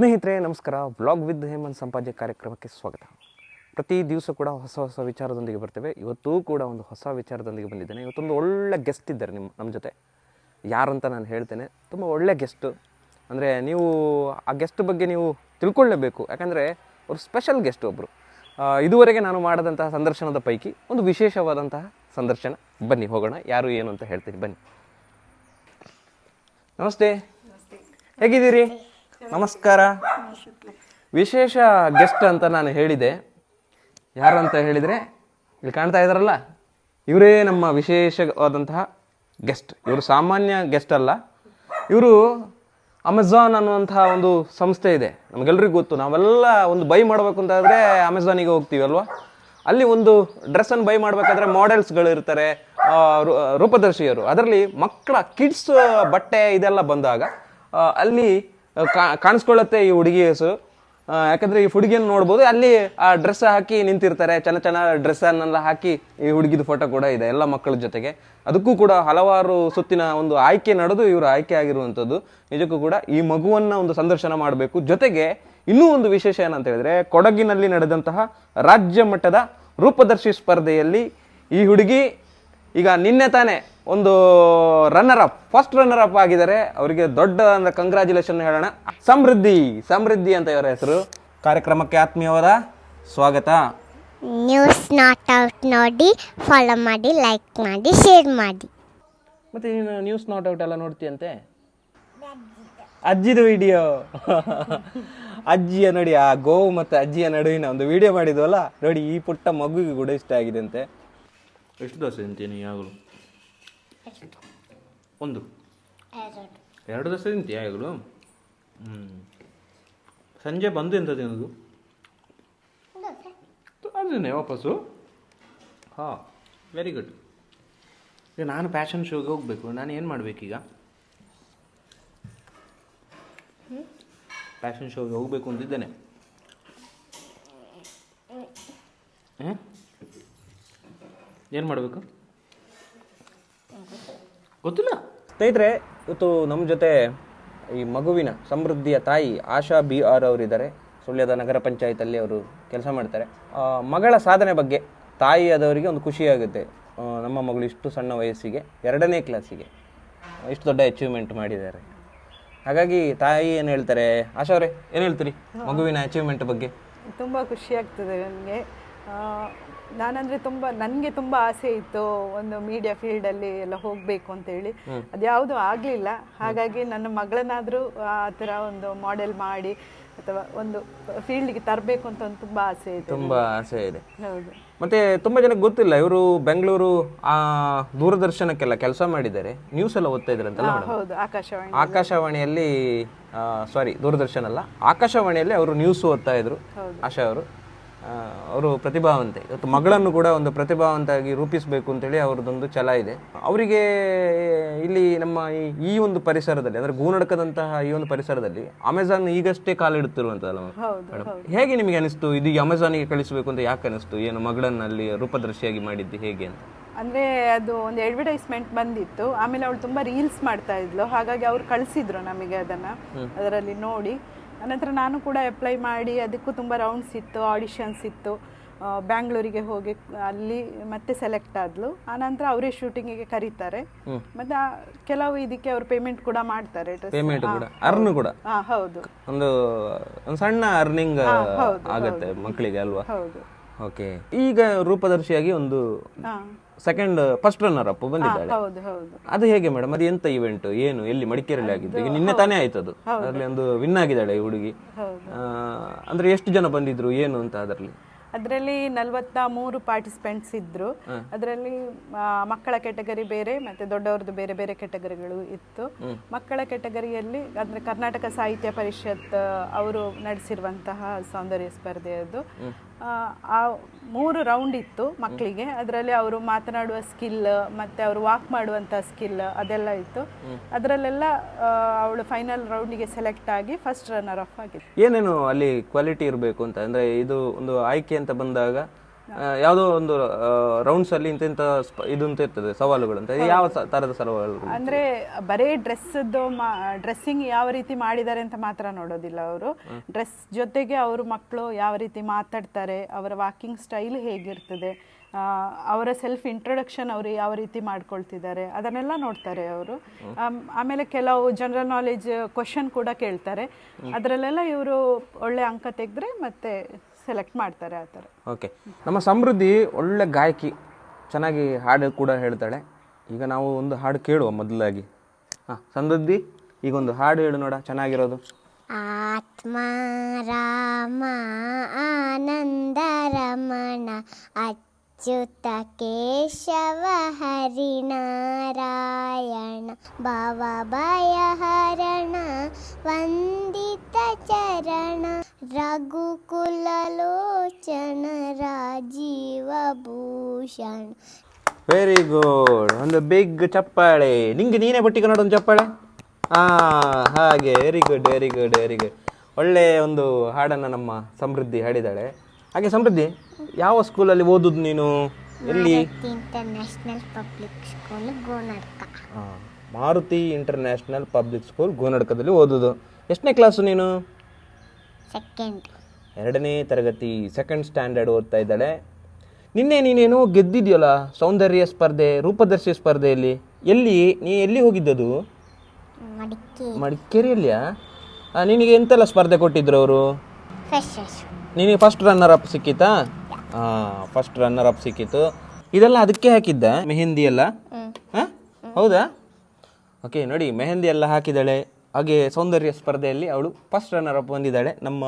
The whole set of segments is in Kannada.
ಸ್ನೇಹಿತರೆ ನಮಸ್ಕಾರ. ಬ್ಲಾಗ್ ವಿತ್ ಹೇಮಂತ್ ಸಂಪಾದ್ಯ ಕಾರ್ಯಕ್ರಮಕ್ಕೆ ಸ್ವಾಗತ. ಪ್ರತಿ ದಿವಸ ಕೂಡ ಹೊಸ ಹೊಸ ವಿಚಾರದೊಂದಿಗೆ ಬರ್ತೇವೆ. ಇವತ್ತೂ ಕೂಡ ಒಂದು ಹೊಸ ವಿಚಾರದೊಂದಿಗೆ ಬಂದಿದ್ದೇನೆ. ಇವತ್ತೊಂದು ಒಳ್ಳೆ ಗೆಸ್ಟ್ ಇದ್ದಾರೆ ನಿಮ್ಮ ನಮ್ಮ ಜೊತೆ. ಯಾರಂತ ನಾನು ಹೇಳ್ತೇನೆ. ತುಂಬ ಒಳ್ಳೆ ಗೆಸ್ಟು ಅಂದರೆ ನೀವು ಆ ಗೆಸ್ಟ್ ಬಗ್ಗೆ ನೀವು ತಿಳ್ಕೊಳ್ಳೇಬೇಕು. ಯಾಕಂದರೆ ಅವರು ಸ್ಪೆಷಲ್ ಗೆಸ್ಟ್ ಒಬ್ಬರು ಇದುವರೆಗೆ ನಾನು ಮಾಡಿದಂತಹ ಸಂದರ್ಶನದ ಪೈಕಿ ಒಂದು ವಿಶೇಷವಾದಂತಹ ಸಂದರ್ಶನ. ಬನ್ನಿ ಹೋಗೋಣ. ಯಾರು ಏನು ಅಂತ ಹೇಳ್ತೀನಿ. ಬನ್ನಿ. ನಮಸ್ತೆ. ಹೇಗಿದ್ದೀರಿ? ನಮಸ್ಕಾರ. ವಿಶೇಷ ಗೆಸ್ಟ್ ಅಂತ ನಾನು ಹೇಳಿದೆ. ಯಾರು ಅಂತ ಹೇಳಿದರೆ ಇಲ್ಲಿ ಕಾಣ್ತಾ ಇದ್ದಾರಲ್ಲ? ಇವರೇ ನಮ್ಮ ವಿಶೇಷವಾದಂತಹ ಗೆಸ್ಟ್ ಇವರು ಸಾಮಾನ್ಯ ಗೆಸ್ಟ್ ಅಲ್ಲ. ಇವರು ಅಮೆಝಾನ್ ಅನ್ನುವಂತಹ ಒಂದು ಸಂಸ್ಥೆ ಇದೆ. ನಮಗೆಲ್ರಿಗೂ ಗೊತ್ತು. ನಾವೆಲ್ಲ ಒಂದು ಬೈ ಮಾಡಬೇಕು ಅಂತಂದರೆ ಅಮೆಝಾನಿಗೆ ಹೋಗ್ತೀವಿ, ಅಲ್ವಾ? ಅಲ್ಲಿ ಒಂದು ಡ್ರೆಸ್ಸನ್ನು ಬೈ ಮಾಡಬೇಕಾದ್ರೆ ಮಾಡೆಲ್ಸ್ಗಳು ಇರ್ತಾರೆ ರೂಪದರ್ಶಿಯರು. ಅದರಲ್ಲಿ ಮಕ್ಕಳ ಕಿಡ್ಸ್ ಬಟ್ಟೆ ಇದೆಲ್ಲ ಬಂದಾಗ ಅಲ್ಲಿ ಕಾಣಿಸ್ಕೊಳ್ಳುತ್ತೆ ಈ ಹುಡುಗಿ ಹೆಸರು. ಯಾಕಂದ್ರೆ ಈ ಹುಡುಗಿಯನ್ನು ನೋಡ್ಬೋದು, ಅಲ್ಲಿ ಆ ಡ್ರೆಸ್ ಹಾಕಿ ನಿಂತಿರ್ತಾರೆ ಚೆನ್ನ ಚೆನ್ನ ಡ್ರೆಸ್ ಅನ್ನೆಲ್ಲ ಹಾಕಿ ಈ ಹುಡುಗಿದ ಫೋಟೋ ಕೂಡ ಇದೆ, ಎಲ್ಲ ಮಕ್ಕಳ ಜೊತೆಗೆ. ಅದಕ್ಕೂ ಕೂಡ ಹಲವಾರು ಸುತ್ತಿನ ಒಂದು ಆಯ್ಕೆ ನಡೆದು ಇವರು ಆಯ್ಕೆ ಆಗಿರುವಂಥದ್ದು. ನಿಜಕ್ಕೂ ಕೂಡ ಈ ಮಗುವನ್ನ ಒಂದು ಸಂದರ್ಶನ ಮಾಡಬೇಕು. ಜೊತೆಗೆ ಇನ್ನೂ ಒಂದು ವಿಶೇಷ ಏನಂತ ಹೇಳಿದ್ರೆ, ಕೊಡಗಿನಲ್ಲಿ ನಡೆದಂತಹ ರಾಜ್ಯ ಮಟ್ಟದ ರೂಪದರ್ಶಿ ಸ್ಪರ್ಧೆಯಲ್ಲಿ ಈ ಹುಡುಗಿ ಈಗ ನಿನ್ನೆ ತಾನೇ ಒಂದು runner up first runner up ಆಗಿದ್ದಾರೆ. ಅವರಿಗೆ ದೊಡ್ಡ ಅಂದ್ರೆ ಕಂಗ್ರ್ಯಾಚುಲೇಷನ್ ಹೇಳೋಣ. ಸಮೃದ್ಧಿ ಸಮೃದ್ಧಿ ಅಂತ ಇವರ ಹೆಸರು. ಕಾರ್ಯಕ್ರಮಕ್ಕೆ ಆತ್ಮೀಯವಾದ ಸ್ವಾಗತ. ನ್ಯೂಸ್ ನಾಟ್ ಔಟ್ ನೋಡಿ ಫಾಲೋ ಮಾಡಿ ಲೈಕ್ ಮಾಡಿ ಶೇರ್ ಮಾಡಿ. ಮತ್ತೆ ನೀನು ನ್ಯೂಸ್ ನಾಟ್ ಔಟ್ ಎಲ್ಲ ನೋಡ್ತೀಯಂತೆ? ಅಜ್ಜಿದು ವಿಡಿಯೋ ಅಜ್ಜಿಯ ನೋಡಿ ಆ ಗೋವು ಮತ್ತು ಅಜ್ಜಿಯ ನಡುವಿನ ಒಂದು ವಿಡಿಯೋ ಮಾಡಿದ್ವಲ್ಲ? ನೋಡಿ ಈ ಪುಟ್ಟ ಮಗುವಿಗೆ ಕೂಡ ಇಷ್ಟ ಆಗಿದೆ ಅಂತೆ ಎಷ್ಟು ದೋಸೆ ತಿಂತೀನಿ ಯಾವಾಗಲೂ? ಒಂದು. ಎರಡು. ದೋಸೆ ತಿಂತೀಯ ಯಾವಾಗಲೂ? ಹ್ಞೂ ಸಂಜೆ ಬಂದು ಎಂತ ತಿನ್ನೋದು? ಅದನ್ನೇ ವಾಪಸ್ಸು. ಹಾಂ ವೆರಿ ಗುಡ್ ಈಗ ನಾನು ಫ್ಯಾಷನ್ ಶೋಗೆ ಹೋಗಬೇಕು ನಾನು ಏನು ಮಾಡಬೇಕೀಗ? ಫ್ಯಾಷನ್ ಶೋಗೆ ಹೋಗಬೇಕು ಅಂತಿದ್ದೇನೆ. ಏನು ಮಾಡಬೇಕು? ಗೊತ್ತಿಲ್ಲ. ಸ್ನೇಹಿತರೆ ಇವತ್ತು ನಮ್ಮ ಜೊತೆ ಈ ಮಗುವಿನ ಸಮೃದ್ಧಿಯ ತಾಯಿ ಆಶಾ ಬಿ ಆರ್ ಅವರಿದ್ದಾರೆ. ಸುಳ್ಯದ ನಗರ ಪಂಚಾಯತಲ್ಲಿ ಅವರು ಕೆಲಸ ಮಾಡ್ತಾರೆ. ಆ, ಮಗಳ ಸಾಧನೆ ಬಗ್ಗೆ ತಾಯಿಯಾದವರಿಗೆ ಒಂದು ಖುಷಿಯಾಗುತ್ತೆ. ಆ, ನಮ್ಮ ಮಗಳು ಇಷ್ಟು ಸಣ್ಣ ವಯಸ್ಸಿಗೆ ಎರಡನೇ ಕ್ಲಾಸಿಗೆ ಇಷ್ಟು ದೊಡ್ಡ ಅಚೀವ್ಮೆಂಟ್ ಮಾಡಿದ್ದಾರೆ. ಹಾಗಾಗಿ ತಾಯಿ ಏನು ಹೇಳ್ತಾರೆ? ಆಶಾ ಅವರೇ ಏನು ಹೇಳ್ತೀರಿ ಮಗುವಿನ ಅಚೀವ್ಮೆಂಟ್ ಬಗ್ಗೆ? ತುಂಬ ಖುಷಿ ಆಗ್ತದೆ ನನಗೆ. ನಾನಂದ್ರೆ ತುಂಬಾ ನನಗೆ ತುಂಬಾ ಆಸೆ ಇತ್ತು ಒಂದು ಮೀಡಿಯಾ ಫೀಲ್ಡ್ ಅಲ್ಲಿ ಎಲ್ಲ ಹೋಗ್ಬೇಕು ಅಂತ ಹೇಳಿ ಅದ್ಯಾವುದು ಆಗ್ಲಿಲ್ಲ. ಹಾಗಾಗಿ ನನ್ನ ಮಗಳನ್ನಾದ್ರೂ ಆ ತರ ಒಂದು ಮಾಡೆಲ್ ಮಾಡಿ ಅಥವಾ ಒಂದು ಫೀಲ್ಡ್ಗೆ ತರಬೇಕು ಅಂತ ಒಂದು ತುಂಬಾ ಆಸೆ ಇದೆ. ತುಂಬಾ ಆಸೆ ಇದೆ. ಹೌದು. ಮತ್ತೆ ತುಂಬಾ ಜನಕ್ಕೆ ಗೊತ್ತಿಲ್ಲ ಇವರು ಬೆಂಗಳೂರು ಆ ದೂರದರ್ಶನಕ್ಕೆಲ್ಲ ಕೆಲಸ ಮಾಡಿದ್ದಾರೆ. ನ್ಯೂಸ್ ಎಲ್ಲ ಓದ್ತಾ ಇದ್ರಂತಲ್ಲ ಮೇಡಮ್ ಹೌದು ಆಕಾಶವಾಣಿ. ಆಕಾಶವಾಣಿಯಲ್ಲಿ ಸಾರಿ ದೂರದರ್ಶನ ಅಲ್ಲ ಆಕಾಶವಾಣಿಯಲ್ಲಿ ಅವರು ನ್ಯೂಸ್ ಓದ್ತಾ ಇದ್ರು ಆಶಾ ಅವರು. ಅವರು ಪ್ರತಿಭಾವಂತೆ. ಇವತ್ತು ಮಗಳನ್ನು ಕೂಡ ಒಂದು ಪ್ರತಿಭಾವಂತಾಗಿ ರೂಪಿಸಬೇಕು ಅಂತೇಳಿ ಅವ್ರದ್ದೊಂದು ಛಲ ಇದೆ. ಅವರಿಗೆ ಇಲ್ಲಿ ನಮ್ಮ ಈ- ಒಂದು ಪರಿಸರದಲ್ಲಿ ಅಂದ್ರೆ ಗೂನಡಕದಂತಹ ಈ ಒಂದು ಪರಿಸರದಲ್ಲಿ ಅಮೆಝಾನ್ ಈಗಷ್ಟೇ ಕಾಲಿಡುತ್ತಿರುವಂತಲ್ಲ ಹೌದು ಹೇಗೆ ನಿಮಗೆ ಅನಿಸ್ತು? ಇದು ಅಮೆಝಾನಿಗೆ ಕಳಿಸಬೇಕು ಅಂತ ಯಾಕೆ ಅನಿಸ್ತು? ಏನು ಮಗಳನ್ನು ಅಲ್ಲಿ ರೂಪದರ್ಶಿಯಾಗಿ ಮಾಡಿದ್ದು ಹೇಗೆ ಅಂತ? ಅಂದರೆ ಅದು ಒಂದು ಅಡ್ವರ್ಟೈಸ್ಮೆಂಟ್ ಬಂದಿತ್ತು. ಆಮೇಲೆ ಅವಳು ತುಂಬ ರೀಲ್ಸ್ ಮಾಡ್ತಾ ಇದ್ಲು. ಹಾಗಾಗಿ ಅವ್ರು ಕಳಿಸಿದ್ರು ನಮಗೆ ಅದನ್ನು. ಅದರಲ್ಲಿ ನೋಡಿ. ಅನಂತರ ನಾನು ಕೂಡ ಅಪ್ಲೈ ಮಾಡಿ ಅದಕ್ಕೂ ತುಂಬ ರೌಂಡ್ಸ್ ಇತ್ತು ಆಡಿಷನ್ಸ್ ಇತ್ತು. ಬ್ಯಾಂಗ್ಳೂರಿಗೆ ಹೋಗಿ ಅಲ್ಲಿ ಮತ್ತೆ ಸೆಲೆಕ್ಟ್ ಆದ್ಲು. ಆನಂತರ ಅವರೇ ಶೂಟಿಂಗಿಗೆ ಕರೀತಾರೆ. ಮತ್ತೆ ಕೆಲವು ಇದಕ್ಕೆ ಅವರು ಪೇಮೆಂಟ್ ಕೂಡ ಮಾಡ್ತಾರೆ ಪೇಮೆಂಟ್ ಕೂಡ ಅರ್ನ್ ಕೂಡ. ಹೌದು. ಒಂದು ಒಂದು ಸಣ್ಣ ಅರ್ನಿಂಗ್ ಆಗುತ್ತೆ ಮಕ್ಕಳಿಗೆ ಅಲ್ವಾ? ಹೌದು. ಓಕೆ ಈಗ ರೂಪದರ್ಶಿಯಾಗಿ ಒಂದು ಸೆಕೆಂಡ್ ಫಸ್ಟ್ ರನ್ನರ್ ಅಪ್ ಬಂದಿದ್ದಾಳೆ. ಹೌದು ಹೌದು. ಅದು ಹೇಗೆ ಮೇಡಮ್? ಅದು ಎಂತ ಇವೆಂಟ್ ಏನು ಎಲ್ಲಿ ಮಡಿಕೇರಿಯಲ್ಲಿ ಆಗಿದ್ದು? ಈಗ ನಿನ್ನೆ ತಾನೇ ಆಯ್ತು ಅದು ಅದರಲ್ಲಿ ಒಂದು ವಿನ್ ಆಗಿದ್ದಾಳೆ ಈ ಹುಡುಗಿ. ಆ, ಅಂದ್ರೆ ಎಷ್ಟು ಜನ ಬಂದಿದ್ರು ಏನು ಅಂತ ಅದರಲ್ಲಿ? ಅದರಲ್ಲಿ ನಲವತ್ತ ಮೂರು ಪಾರ್ಟಿಸಿಪೆಂಟ್ಸ್ ಇದ್ರು ಅದರಲ್ಲಿ ಮಕ್ಕಳ ಕೆಟಗರಿ ಬೇರೆ ಮತ್ತೆ ದೊಡ್ಡವರದ್ದು ಬೇರೆ ಬೇರೆ ಕೆಟಗರಿಗಳು ಇತ್ತು. ಮಕ್ಕಳ ಕೆಟಗರಿಯಲ್ಲಿ ಅಂದ್ರೆ ಕರ್ನಾಟಕ ಸಾಹಿತ್ಯ ಪರಿಷತ್ ಅವರು ನಡೆಸಿರುವಂತಹ ಸೌಂದರ್ಯ ಸ್ಪರ್ಧೆಯದ್ದು ಆ, ಮೂರು ರೌಂಡ್ ಇತ್ತು ಮಕ್ಕಳಿಗೆ ಅದರಲ್ಲಿ ಅವರು ಮಾತನಾಡುವ ಸ್ಕಿಲ್ ಮತ್ತೆ ಅವರು ವಾಕ್ ಮಾಡುವಂಥ ಸ್ಕಿಲ್ ಅದೆಲ್ಲ ಇತ್ತು. ಅದರಲ್ಲೆಲ್ಲ ಅವಳು ಫೈನಲ್ ರೌಂಡಿಗೆ ಸೆಲೆಕ್ಟ್ ಆಗಿ ಫಸ್ಟ್ ರನ್ನರ್ ಆಫ್ ಆಗಿತ್ತು ಏನೇನು ಅಲ್ಲಿ ಕ್ವಾಲಿಟಿ ಇರಬೇಕು ಅಂತ? ಅಂದ್ರೆ ಇದು ಒಂದು ಆಯ್ಕೆ ಅಂತ ಬಂದಾಗ ಯಾವುದೋ ಒಂದು ರೌಂಡ್ಸ್ ಅಲ್ಲಿ ಇಂತ ಇಂತ ಸ್ಪ- ಇದು ಅಂತ ಇರ್ತದೆ ಸವಾಲುಗಳು ಅಂತ. ಯಾವ ತರದ ಸವಾಲುಗಳು ಅಂದ್ರೆ ಬರೀ ಡ್ರೆಸ್ ಡ್ರೆಸ್ಸಿಂಗ್ ಯಾವ ರೀತಿ ಮಾಡಿದ್ದಾರೆ ಅಂತ ಮಾತ್ರ ನೋಡೋದಿಲ್ಲ ಅವರು. ಡ್ರೆಸ್ ಜೊತೆಗೆ ಅವರು ಮಕ್ಕಳು ಯಾವ ರೀತಿ ಮಾತಾಡ್ತಾರೆ ಅವರ ವಾಕಿಂಗ್ ಸ್ಟೈಲ್ ಹೇಗಿರ್ತದೆ ಅವರ ಸೆಲ್ಫ್ ಇಂಟ್ರೊಡಕ್ಷನ್ ಅವರು ಯಾವ ರೀತಿ ಮಾಡ್ಕೊಳ್ತಿದ್ದಾರೆ ಅದನ್ನೆಲ್ಲ ನೋಡ್ತಾರೆ ಅವರು. ಆಮೇಲೆ ಕೆಲವು ಜನರಲ್ ನಾಲೆಜ್ ಕ್ವಶನ್ ಕೂಡ ಕೇಳ್ತಾರೆ. ಅದರಲ್ಲೆಲ್ಲ ಇವರು ಒಳ್ಳೆ ಅಂಕ ತೆಗೆದ್ರೆ ಮತ್ತೆ ಸೆಲೆಕ್ಟ್ ಮಾಡ್ತಾರೆ ಆ ಥರ. ಓಕೆ. ನಮ್ಮ ಸಮೃದ್ಧಿ ಒಳ್ಳೆ ಗಾಯಕಿ ಚೆನ್ನಾಗಿ ಹಾಡು ಕೂಡ ಹೇಳ್ತಾಳೆ. ಈಗ ನಾವು ಒಂದು ಹಾಡು ಕೇಳುವ ಮೊದಲಾಗಿ. ಹಾಂ ಸಮೃದ್ಧಿ ಈಗ ಒಂದು ಹಾಡು ಹೇಳು ನೋಡ ಚೆನ್ನಾಗಿರೋದು. ಆತ್ಮ ರಾಮ ಆನಂದ ರಮಣ ಅಚ್ಯುತ ಕೇಶವ ಹರಿನಾರಾಯಣ ಭವ ಭಯ ಹರಣ ವಂದಿತ ಚರಣ. ರಘುಕುಲ ಲೋಚನ ರಾಜೀವ ಭೂಷಣ ವೆರಿ ಗುಡ್ ಒಂದು ಬಿಗ್ ಚಪ್ಪಾಳೆ. ನಿಂಗೆ ನೀನೇ ಬಟ್ಟಿಗೆ ನೋಡೋ ಒಂದು ಚಪ್ಪಾಳೆ? ಹಾ ಹಾಗೆ. Very good very good very good ಒಳ್ಳೆ ಒಂದು ಹಾಡನ್ನು ನಮ್ಮ ಸಮೃದ್ಧಿ ಹಾಡಿದಾಳೆ. ಹಾಗೆ ಸಮೃದ್ಧಿ ಯಾವ ಸ್ಕೂಲಲ್ಲಿ ಓದುದು ನೀನು? ಎಲ್ಲಿ? International public school Gonadka. Maruti international public school ಗೋನಡ್ಕದಲ್ಲಿ ಓದುದು. ಎಷ್ಟನೇ ಕ್ಲಾಸು ನೀನು? ಸೆಕೆಂಡ್ ಎರಡನೇ ತರಗತಿ ಸೆಕೆಂಡ್ ಸ್ಟ್ಯಾಂಡರ್ಡ್ ಓದ್ತಾ ಇದ್ದಾಳೆ. ನಿನ್ನೆ ನೀನೇನೋ ಗೆದ್ದಿದ್ಯಲ್ಲ? ಸೌಂದರ್ಯ ಸ್ಪರ್ಧೆ ರೂಪದರ್ಶಿ ಸ್ಪರ್ಧೆಯಲ್ಲಿ? ಎಲ್ಲಿ? ನೀ ಎಲ್ಲಿ ಹೋಗಿದ್ದದು? ಮಡಿಕೆ ಮಡಿಕೇರಿಯಲ್ಲಿಯಾ? ನಿನಗೆ ಎಂತೆಲ್ಲ ಸ್ಪರ್ಧೆ ಕೊಟ್ಟಿದ್ರು ಅವರು? ನಿನಗೆ ಫಸ್ಟ್ ರನ್ನರ್ ಅಪ್ ಸಿಕ್ಕಿತಾ? ಹಾಂ ಫಸ್ಟ್ ರನ್ನರ್ ಅಪ್ ಸಿಕ್ಕಿತು. ಇದೆಲ್ಲ ಅದಕ್ಕೆ ಹಾಕಿದ್ದ. ಮೆಹಂದಿ ಎಲ್ಲ? ಹಾಂ? ಹೌದಾ? ಓಕೆ ನೋಡಿ ಮೆಹಂದಿ ಎಲ್ಲ ಹಾಕಿದ್ದಾಳೆ. ಹಾಗೆ ಸೌಂದರ್ಯ ಸ್ಪರ್ಧೆಯಲ್ಲಿ ಅವಳು ಫಸ್ಟ್ ರನ್ನರ್ ಅಪ್ ಬಂದಿದ್ದಾಳೆ ನಮ್ಮ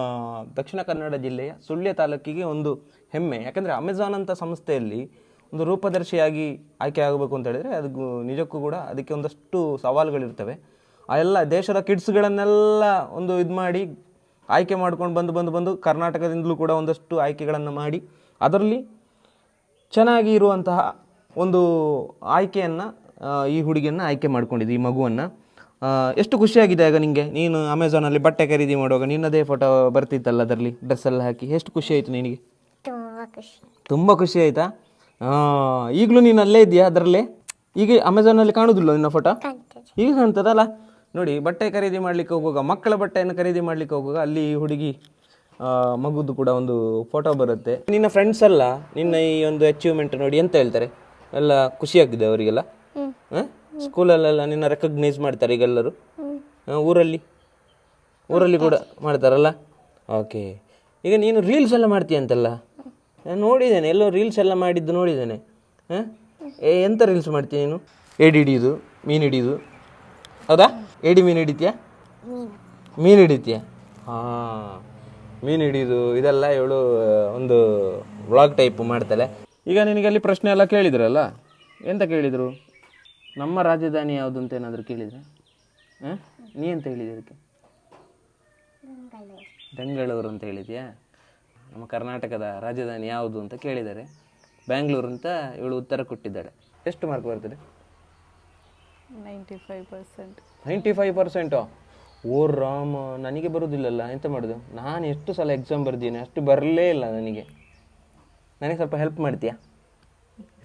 ದಕ್ಷಿಣ ಕನ್ನಡ ಜಿಲ್ಲೆಯ ಸುಳ್ಯ ತಾಲೂಕಿಗೆ ಒಂದು ಹೆಮ್ಮೆ. ಯಾಕಂದರೆ ಅಮೆಝಾನ್ ಅಂತ ಸಂಸ್ಥೆಯಲ್ಲಿ ಒಂದು ರೂಪದರ್ಶಿಯಾಗಿ ಆಯ್ಕೆ ಆಗಬೇಕು ಅಂತ ಹೇಳಿದರೆ ಅದಕ್ಕೂ ನಿಜಕ್ಕೂ ಕೂಡ ಅದಕ್ಕೆ ಒಂದಷ್ಟು ಸವಾಲುಗಳಿರ್ತವೆ. ಆ ಎಲ್ಲ ದೇಶದ ಕಿಡ್ಸ್ಗಳನ್ನೆಲ್ಲ ಒಂದು ಇದು ಮಾಡಿ ಆಯ್ಕೆ ಮಾಡ್ಕೊಂಡು ಬಂದು ಬಂದು ಬಂದು ಕರ್ನಾಟಕದಿಂದಲೂ ಕೂಡ ಒಂದಷ್ಟು ಆಯ್ಕೆಗಳನ್ನು ಮಾಡಿ ಅದರಲ್ಲಿ ಚೆನ್ನಾಗಿ ಇರುವಂತಹ ಒಂದು ಆಯ್ಕೆಯನ್ನು ಈ ಹುಡುಗಿಯನ್ನು ಆಯ್ಕೆ ಮಾಡ್ಕೊಂಡಿದ್ದು, ಈ ಮಗುವನ್ನು. ಎಷ್ಟು ಖುಷಿಯಾಗಿದೆ ಆಗ ನಿಮಗೆ ನೀನು ಅಮೆಝಾನಲ್ಲಿ ಬಟ್ಟೆ ಖರೀದಿ ಮಾಡುವಾಗ ನಿನ್ನದೇ ಫೋಟೋ ಬರ್ತಿತ್ತಲ್ಲ ಅದರಲ್ಲಿ ಡ್ರೆಸ್ ಎಲ್ಲ ಹಾಕಿ. ಎಷ್ಟು ಖುಷಿ ಆಯಿತು ನಿನಗೆ? ತುಂಬ ಖುಷಿ. ತುಂಬ ಖುಷಿ ಆಯಿತಾ? ಈಗಲೂ ನೀನು ಅಲ್ಲೇ ಇದೆಯಾ ಅದರಲ್ಲೇ? ಈಗ ಅಮೆಝಾನಲ್ಲಿ ಕಾಣುವುದಿಲ್ಲ ನಿನ್ನ ಫೋಟೋ ಈಗ ಕಾಣ್ತದಲ್ಲ? ನೋಡಿ ಬಟ್ಟೆ ಖರೀದಿ ಮಾಡ್ಲಿಕ್ಕೆ ಹೋಗುವಾಗ ಮಕ್ಕಳ ಬಟ್ಟೆಯನ್ನು ಖರೀದಿ ಮಾಡ್ಲಿಕ್ಕೆ ಹೋಗುವಾಗ ಅಲ್ಲಿ ಹುಡುಗಿ ಮಗುದು ಕೂಡ ಒಂದು ಫೋಟೋ ಬರುತ್ತೆ. ನಿನ್ನ ಫ್ರೆಂಡ್ಸ್ ಎಲ್ಲ ನಿನ್ನ ಈ ಒಂದು ಅಚೀವ್ಮೆಂಟ್ ನೋಡಿ ಎಂತ ಹೇಳ್ತಾರೆ? ಎಲ್ಲ ಖುಷಿಯಾಗಿದೆ ಅವರಿಗೆಲ್ಲ? ಸ್ಕೂಲಲ್ಲೆಲ್ಲ ನಿನ್ನ ರೆಕಗ್ನೈಸ್ ಮಾಡ್ತಾರೆ ಈಗೆಲ್ಲರೂ? ಊರಲ್ಲಿ? ಊರಲ್ಲಿ ಕೂಡ ಮಾಡ್ತಾರಲ್ಲ? ಓಕೆ ಈಗ ನೀನು ರೀಲ್ಸ್ ಎಲ್ಲ ಮಾಡ್ತೀಯ ಅಂತಲ್ಲ? ನಾನು ನೋಡಿದ್ದೇನೆ, ಎಲ್ಲೋ ರೀಲ್ಸ್ ಎಲ್ಲ ಮಾಡಿದ್ದು ನೋಡಿದ್ದೇನೆ. ಹಾಂ ಎಂತ ರೀಲ್ಸ್ ಮಾಡ್ತೀಯ ನೀನು? ಏಡಿ ಹಿಡಿಯೋದು ಮೀನು ಹಿಡಿಯೋದು ಹೌದಾ? ಏಡಿ ಮೀನು ಹಿಡಿತೀಯಾ? ಮೀನು ಹಿಡಿತೀಯ? ಹಾಂ. ಮೀನು ಹಿಡಿಯೋದು ಇದೆಲ್ಲ ಇವಳು ಒಂದು ವ್ಲಾಗ್ ಟೈಪ್ ಮಾಡ್ತಾಳೆ. ಈಗ ನಿನಗೆ ಅಲ್ಲಿ ಪ್ರಶ್ನೆ ಎಲ್ಲ ಕೇಳಿದ್ರಲ್ಲ? ಎಂತ ಕೇಳಿದರು? ನಮ್ಮ ರಾಜಧಾನಿ ಯಾವುದು ಅಂತ ಏನಾದರೂ ಕೇಳಿದ್ರೆ? ಹಾಂ? ನೀ ಅಂತ ಹೇಳಿದೆ ಅದಕ್ಕೆ? ಬೆಂಗಳೂರು. ಅಂತ ಹೇಳಿದ್ಯಾ? ನಮ್ಮ ಕರ್ನಾಟಕದ ರಾಜಧಾನಿ ಯಾವುದು ಅಂತ ಕೇಳಿದ್ದಾರೆ ಬ್ಯಾಂಗ್ಳೂರು ಅಂತ ಇವಳು ಉತ್ತರ ಕೊಟ್ಟಿದ್ದಾಳೆ. ಎಷ್ಟು ಮಾರ್ಕ್ ಬರ್ತದೆ? Ninety five percent. Ninety five percent? ಓ ರಾಮ ನನಗೆ ಬರೋದಿಲ್ಲಲ್ಲ ಎಂತ ಮಾಡೋದು? ನಾನು ಎಷ್ಟು ಸಲ ಎಕ್ಸಾಮ್ ಬರ್ದೀನಿ ಅಷ್ಟು ಬರಲೇ ಇಲ್ಲ ನನಗೆ. ನನಗೆ ಸ್ವಲ್ಪ ಹೆಲ್ಪ್ ಮಾಡ್ತೀಯಾ?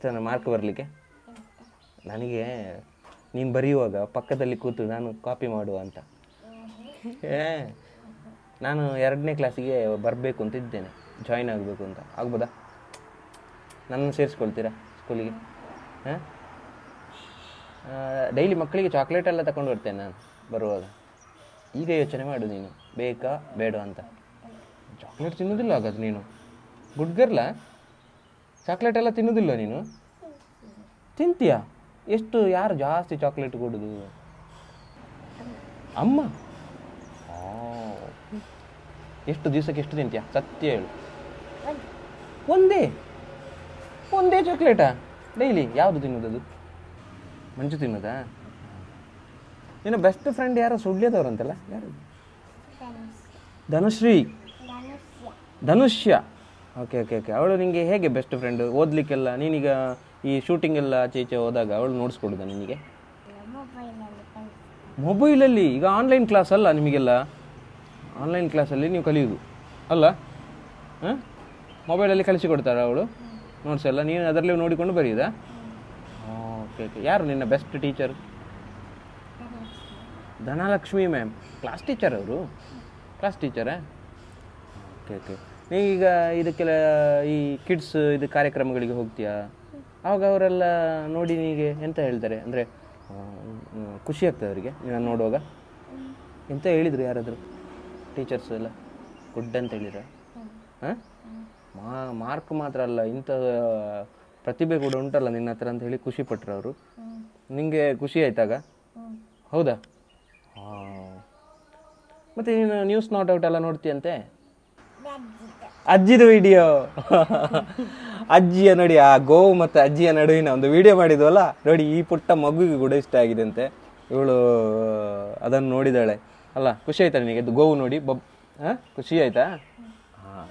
ನನ್ನ ಮಾರ್ಕ್ ಬರಲಿಕ್ಕೆ? ನನಗೆ ನೀನು ಬರೆಯುವಾಗ ಪಕ್ಕದಲ್ಲಿ ಕೂತು ನಾನು ಕಾಪಿ ಮಾಡುವ ಅಂತ. ಏ, ನಾನು ಎರಡನೇ ಕ್ಲಾಸಿಗೆ ಬರಬೇಕು ಅಂತ ಇದ್ದೇನೆ. ಜಾಯಿನ್ ಆಗಬೇಕು ಅಂತ. ಆಗ್ಬೋದಾ? ನನ್ನ ಸೇರಿಸ್ಕೊಳ್ತೀರಾ ಸ್ಕೂಲಿಗೆ ಹಾಂ? ಡೈಲಿ ಮಕ್ಕಳಿಗೆ ಚಾಕ್ಲೇಟ್ ಎಲ್ಲ ತಗೊಂಡು ಬರ್ತೇನೆ ನಾನು ಬರುವಾಗ. ಈಗ ಯೋಚನೆ ಮಾಡು ನೀನು. ಬೇಕಾ ಬೇಡ ಅಂತ. ಚಾಕ್ಲೇಟ್ ತಿನ್ನೋದಿಲ್ಲ ಹಾಗಾದ್ರೆ ನೀನು? ಗುಡ್ ಗರ್ಲ ಚಾಕ್ಲೇಟ್ ಎಲ್ಲ ತಿನ್ನೋದಿಲ್ಲ ನೀನು? ತಿಂತೀಯಾ? ಎಷ್ಟು ಯಾರು ಜಾಸ್ತಿ ಚಾಕ್ಲೇಟ್ ಕೊಡುದು? ಅಮ್ಮ. ಎಷ್ಟು ದಿವಸಕ್ಕೆ ಎಷ್ಟು ತಿಂತೀಯ? ಸತ್ಯ ಹೇಳು. ಒಂದೇ? ಒಂದೇ ಚಾಕ್ಲೇಟಾ ಡೈಲಿ ಯಾವುದು ತಿನ್ನೋದದು? ಮಂಚು ತಿನ್ನೋದಾ? ನಿನ್ನ ಬೆಸ್ಟ್ ಫ್ರೆಂಡ್ ಯಾರೋ? ಸುಳ್ಯದವ್ರಂತಲ್ಲ? ಯಾರು? Dhanushree. Dhanushya. Okay okay okay ಅವಳು ನಿಮಗೆ ಹೇಗೆ ಬೆಸ್ಟ್ ಫ್ರೆಂಡ್ ಓದಲಿಕ್ಕೆಲ್ಲ ನೀನೀಗ ಈ ಶೂಟಿಂಗ್ ಎಲ್ಲ ಆಚೆ ಈಚೆ ಹೋದಾಗ ಅವಳು ನೋಡಿಸ್ಕೊಡುದ ನಿಮಗೆ ಮೊಬೈಲಲ್ಲಿ ಈಗ ಆನ್ಲೈನ್ ಕ್ಲಾಸ್ ಅಲ್ಲ ನಿಮಗೆಲ್ಲ? ಆನ್ಲೈನ್ ಕ್ಲಾಸಲ್ಲಿ ನೀವು ಕಲಿಯೋದು. ಅಲ್ಲ? ಹಾಂ? ಮೊಬೈಲಲ್ಲಿ ಕಲಿಸಿಕೊಡ್ತಾರ ಅವಳು? ನೋಟ್ಸ್ ಎಲ್ಲ? ನೀನು ಅದರಲ್ಲಿ ನೋಡಿಕೊಂಡು ಬರೆಯುದಾ ಓಕೆ ಓಕೆ ಯಾರು ನಿನ್ನ best teacher Dhanalakshmi ma'am class teacher ಅವರು? ಕ್ಲಾಸ್ ಟೀಚರಾ ಓಕೆ ಓಕೆ ನೀವೀಗ ಇದಕ್ಕೆಲ್ಲ ಈ ಕಿಡ್ಸ್ ಇದು ಕಾರ್ಯಕ್ರಮಗಳಿಗೆ ಹೋಗ್ತೀಯಾ? ಆವಾಗ ಅವರೆಲ್ಲ ನೋಡಿ ನಿನಗೆ ಎಂತ ಹೇಳ್ತಾರೆ? ಅಂದರೆ ಖುಷಿ ಆಗ್ತದೆ ಅವರಿಗೆ. ನಾನು ನೋಡುವಾಗ. ಎಂತ ಹೇಳಿದರು ಯಾರಾದರೂ? ಟೀಚರ್ಸ್ ಎಲ್ಲ? ಗುಡ್ ಅಂತ ಹೇಳಿದ್ರೆ? ಹಾಂ? ಮಾ ಮಾರ್ಕ್ ಮಾತ್ರ ಅಲ್ಲ ಇಂಥ ಪ್ರತಿಭೆ ಕೂಡ ಉಂಟಲ್ಲ ನಿನ್ನ ಹತ್ರ ಅಂತ ಹೇಳಿ ಖುಷಿ ಪಟ್ಟರು ಅವರು. ನಿಮಗೆ ಖುಷಿ ಆಯ್ತಾಗ? ಹೌದಾ? ಹಾಂ ಮತ್ತೆ ನೀನು ನ್ಯೂಸ್ ನಾಟ್ ಔಟ್ ಎಲ್ಲ ನೋಡ್ತೀಯಂತೆ? ಅಜ್ಜಿದು. ವಿಡಿಯೋ ಅಜ್ಜಿಯ ನೋಡಿ, ಆ ಗೋವು ಮತ್ತು ಅಜ್ಜಿಯ ನಡುವಿನ ಒಂದು ವಿಡಿಯೋ ಮಾಡಿದ್ವಲ್ಲ? ನೋಡಿ, ಈ ಪುಟ್ಟ ಮಗುವಿಗೆ ಕೂಡ ಇಷ್ಟ ಆಗಿದೆ ಅಂತೆ ಇವಳು ಅದನ್ನು ನೋಡಿದಾಳೆ. ಅಲ್ಲ, ಖುಷಿ ಆಯ್ತಾ ನಿನಗೆ? ಗೋವು ನೋಡಿ, ಬಬ್ ಹಾಂ ಖುಷಿ ಆಯ್ತಾ? ಹಾಂ.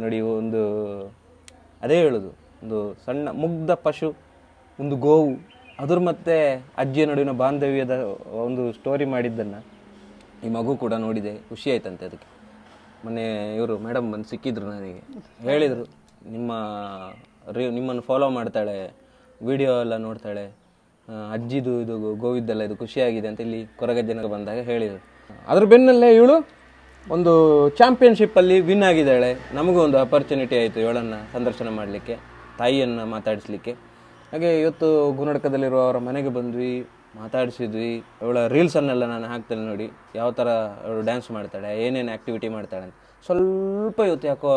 ನೋಡಿ ಒಂದು, ಅದೇ ಹೇಳೋದು. ಒಂದು ಸಣ್ಣ ಮುಗ್ಧ ಪಶು, ಒಂದು ಗೋವು. ಅದ್ರ ಮತ್ತೆ ಅಜ್ಜಿಯ ನಡುವಿನ ಬಾಂಧವ್ಯದ ಒಂದು ಸ್ಟೋರಿ ಮಾಡಿದ್ದನ್ನು ಈ ಮಗು ಕೂಡ ನೋಡಿದೆ. ಖುಷಿ ಆಯ್ತಂತೆ ಅದಕ್ಕೆ. ಮೊನ್ನೆ ಇವರು ಮೇಡಮ್ ಬಂದು ಸಿಕ್ಕಿದ್ರು ನನಗೆ. ಹೇಳಿದರು. ನಿಮ್ಮ ರೀ ನಿಮ್ಮನ್ನು ಫಾಲೋ ಮಾಡ್ತಾಳೆ ವಿಡಿಯೋ ಎಲ್ಲ ನೋಡ್ತಾಳೆ. ಅಜ್ಜಿದು ಇದು ಗೋವಿದ್ದೆಲ್ಲ ಇದು ಖುಷಿಯಾಗಿದೆ ಅಂತ ಇಲ್ಲಿ ಕೊರಗಜ್ಜನಕ್ಕೆ ಬಂದಾಗ ಹೇಳಿದರು. ಅದ್ರ ಬೆನ್ನಲ್ಲೇ ಇವಳು ಒಂದು ಚಾಂಪಿಯನ್ಶಿಪ್ಪಲ್ಲಿ ವಿನ್ ಆಗಿದ್ದಾಳೆ. ನಮಗೂ ಒಂದು ಅಪರ್ಚುನಿಟಿ ಆಯಿತು ಇವಳನ್ನು ಸಂದರ್ಶನ ಮಾಡಲಿಕ್ಕೆ, ತಾಯಿಯನ್ನು ಮಾತಾಡಿಸ್ಲಿಕ್ಕೆ. ಹಾಗೆ ಇವತ್ತು ಗುಣಡ್ಕದಲ್ಲಿರುವ ಅವರ ಮನೆಗೆ ಬಂದ್ವಿ, ಮಾತಾಡಿಸಿದ್ವಿ. ಅವಳ ರೀಲ್ಸನ್ನೆಲ್ಲ ನಾನು ಹಾಕ್ತೇನೆ ನೋಡಿ, ಯಾವ ಥರ ಅವಳು ಡ್ಯಾನ್ಸ್ ಮಾಡ್ತಾಳೆ, ಏನೇನು ಆ್ಯಕ್ಟಿವಿಟಿ ಮಾಡ್ತಾಳೆ ಅಂತ. ಸ್ವಲ್ಪ ಇವತ್ತು ಯಾಕೋ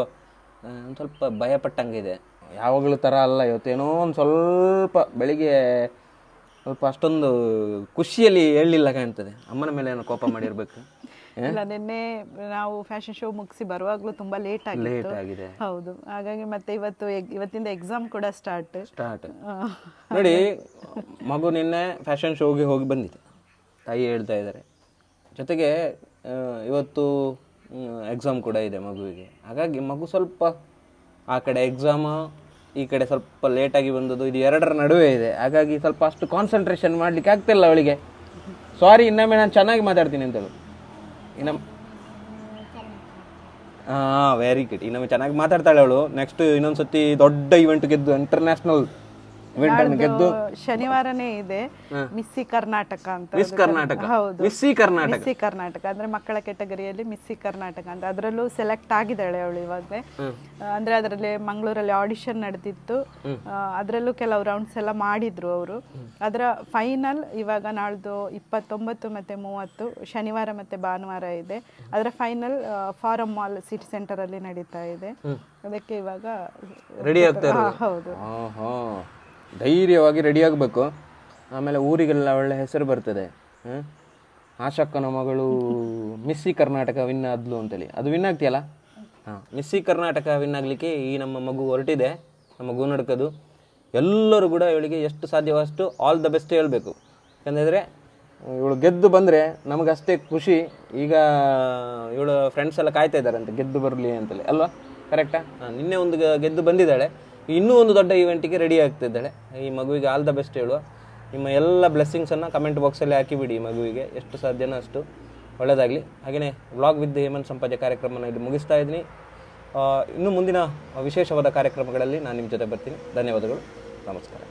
ಒಂದ್ ಸ್ವಲ್ಪ ಭಯಪಟ್ಟಂಗಿದೆ. ಯಾವಾಗಲೂ ಥರ ಅಲ್ಲ ಇವತ್ತೇನೋ ಒಂದು ಸ್ವಲ್ಪ ಬೆಳಿಗ್ಗೆ ಸ್ವಲ್ಪ ಅಷ್ಟೊಂದು ಖುಷಿಯಲ್ಲಿ ಹೇಳಲಿಲ್ಲ ಕಾಣ್ತದೆ. ಅಮ್ಮನ ಮೇಲೆ ಏನೋ ಕೋಪ ಮಾಡಿರ್ಬೇಕು. ಇಲ್ಲ ನಿನ್ನೆ ನಾವು ಫ್ಯಾಷನ್ ಶೋ ಮುಗಿಸಿ ಬರುವಾಗಲೂ ತುಂಬಾ ಲೇಟ್ ಲೇಟ್ ಆಗಿದೆ. ಹೌದು. ಹಾಗಾಗಿ ಮತ್ತೆ ಇವತ್ತು ಇವತ್ತಿಂದ ಎಕ್ಸಾಮ್ ಕೂಡ ಸ್ಟಾರ್ಟ್ ಸ್ಟಾರ್ಟ್ ನೋಡಿ ಮಗು ನಿನ್ನೆ ಫ್ಯಾಷನ್ ಶೋಗೆ ಹೋಗಿ ಬಂದಿದೆ. ತಾಯಿ ಹೇಳ್ತಾ ಇದ್ದಾರೆ. ಜೊತೆಗೆ ಇವತ್ತು ಎಕ್ಸಾಮ್ ಕೂಡ ಇದೆ ಮಗುವಿಗೆ. ಹಾಗಾಗಿ ಮಗು ಸ್ವಲ್ಪ ಆ ಕಡೆ ಎಕ್ಸಾಮ ಈ ಕಡೆ ಸ್ವಲ್ಪ ಲೇಟಾಗಿ ಬಂದದ್ದು, ಇದು ಎರಡರ ನಡುವೆ ಇದೆ. ಹಾಗಾಗಿ ಸ್ವಲ್ಪ ಅಷ್ಟು ಕಾನ್ಸಂಟ್ರೇಷನ್ ಮಾಡ್ಲಿಕ್ಕೆ ಆಗ್ತಿಲ್ಲ ಅವಳಿಗೆ. ಸಾರಿ ಇನ್ನೊಮ್ಮೆ ನಾನು ಚೆನ್ನಾಗಿ ಮಾತಾಡ್ತೀನಿ ಅಂತೇಳು. ಇನ್ನೊಮ್ಮೆ ಹಾಂ ವೆರಿ ಗುಡ್ ಇನ್ನೊಮ್ಮೆ ಚೆನ್ನಾಗಿ ಮಾತಾಡ್ತಾಳೆ ಅವಳು. ನೆಕ್ಸ್ಟ್ ಇನ್ನೊಂದ್ಸತಿ ದೊಡ್ಡ ಇವೆಂಟ್ ಗೆದ್ದು ಇಂಟರ್ನ್ಯಾಷನಲ್ ಗೆದ್ದು ಶನಿವಾರನೇ ಇದೆ. ಮಿಸ್ಸಿ ಕರ್ನಾಟಕ ಅಂತ ಮಿಸ್ ಕರ್ನಾಟಕ ಹೌದು. ಮಿಸ್ಸಿ ಕರ್ನಾಟಕ ಮಿಸ್ಸಿ ಕರ್ನಾಟಕ ಅಂದ್ರೆ ಮಕ್ಕಳ ಕೆಟಗರಿಯಲ್ಲಿ ಮಿಸ್ಸಿ ಕರ್ನಾಟಕ ಅಂತ. ಅದರಲ್ಲೂ ಸೆಲೆಕ್ಟ್ ಆಗಿದ್ದಾಳೆ ಅವಳು ಇವಾಗ ಅಂದ್ರೆ ಅದರಲ್ಲಿ ಮಂಗಳೂರಲ್ಲಿ ಆಡಿಷನ್ ನಡೆದಿತ್ತು. ಅದರಲ್ಲೂ ಕೆಲವು ರೌಂಡ್ಸ್ ಎಲ್ಲ ಮಾಡಿದ್ರು ಅವರು. ಅದರ ಫೈನಲ್ ಇವಾಗ ನಾಳ್ದು ಇಪ್ಪತ್ತೊಂಬತ್ತು ಮತ್ತೆ ಮೂವತ್ತು ಶನಿವಾರ ಮತ್ತೆ ಭಾನುವಾರ ಇದೆ. ಅದರ final forum mall city centre ಅಲ್ಲಿ ನಡೀತಾ ಇದೆ. ಅದಕ್ಕೆ ಇವಾಗ ರೆಡಿ ಆಗ್ತಾ ಹೌದು. ಧೈರ್ಯವಾಗಿ ರೆಡಿಯಾಗಬೇಕು ಆಮೇಲೆ ಊರಿಗೆಲ್ಲ ಒಳ್ಳೆ ಹೆಸರು ಬರ್ತದೆ? ಆಶಕ್ಕನ ಮಗಳು ಮಿಸ್ಸಿ ಕರ್ನಾಟಕ ವಿನ್ ಆದ್ಲು ಅಂತೇಳಿ. ಅದು ವಿನ್ ಆಗ್ತೀಯಲ್ಲ? ಹಾಂ, ಮಿಸ್ಸಿ ಕರ್ನಾಟಕ ವಿನ್ ಆಗಲಿಕ್ಕೆ ಈ ನಮ್ಮ ಮಗು ಹೊರಟಿದೆ. ನಮ್ಮ ಗೂನಡ್ಕದು ಎಲ್ಲರೂ ಕೂಡ ಇವಳಿಗೆ ಎಷ್ಟು ಸಾಧ್ಯವಷ್ಟು ಆಲ್ ದ ಬೆಸ್ಟ್ ಹೇಳಬೇಕು. ಯಾಕಂದರೆ, ಇವಳು ಗೆದ್ದು ಬಂದರೆ ನಮಗಷ್ಟೇ ಖುಷಿ. ಈಗ ಇವಳು ಫ್ರೆಂಡ್ಸ್ ಎಲ್ಲ ಕಾಯ್ತಾ ಅಂತ ಗೆದ್ದು ಬರಲಿ ಅಂತೇಳಿ. ಅಲ್ವಾ? ಕರೆಕ್ಟಾ ಹಾಂ, ನಿನ್ನೆ ಒಂದು ಗೆದ್ದು ಬಂದಿದ್ದಾಳೆ. ಇನ್ನೂ ಒಂದು ದೊಡ್ಡ ಈವೆಂಟಿಗೆ ರೆಡಿ ಆಗ್ತಿದ್ದಾಳೆ. ಈ ಮಗುವಿಗೆ ಆಲ್ ದ ಬೆಸ್ಟ್ ಹೇಳುವ. ನಿಮ್ಮ ಎಲ್ಲ ಬ್ಲೆಸ್ಸಿಂಗ್ಸನ್ನು ಕಮೆಂಟ್ ಬಾಕ್ಸಲ್ಲಿ ಹಾಕಿಬಿಡಿ ಈ ಮಗುವಿಗೆ. ಎಷ್ಟು ಸಾಧ್ಯನೋ ಅಷ್ಟು ಒಳ್ಳೆಯದಾಗಲಿ ಹಾಗೆಯೇ ವ್ಲಾಗ್ ವಿತ್ ಹೇಮಂತ್ ಸಂಪಾಜೆ ಕಾರ್ಯಕ್ರಮನ ಇಲ್ಲಿ ಮುಗಿಸ್ತಾ ಇದ್ದೀನಿ. ಇನ್ನು ಮುಂದಿನ ವಿಶೇಷವಾದ ಕಾರ್ಯಕ್ರಮಗಳಲ್ಲಿ ನಾನು ನಿಮ್ಮ ಜೊತೆ ಬರ್ತೀನಿ. ಧನ್ಯವಾದಗಳು. ನಮಸ್ಕಾರ.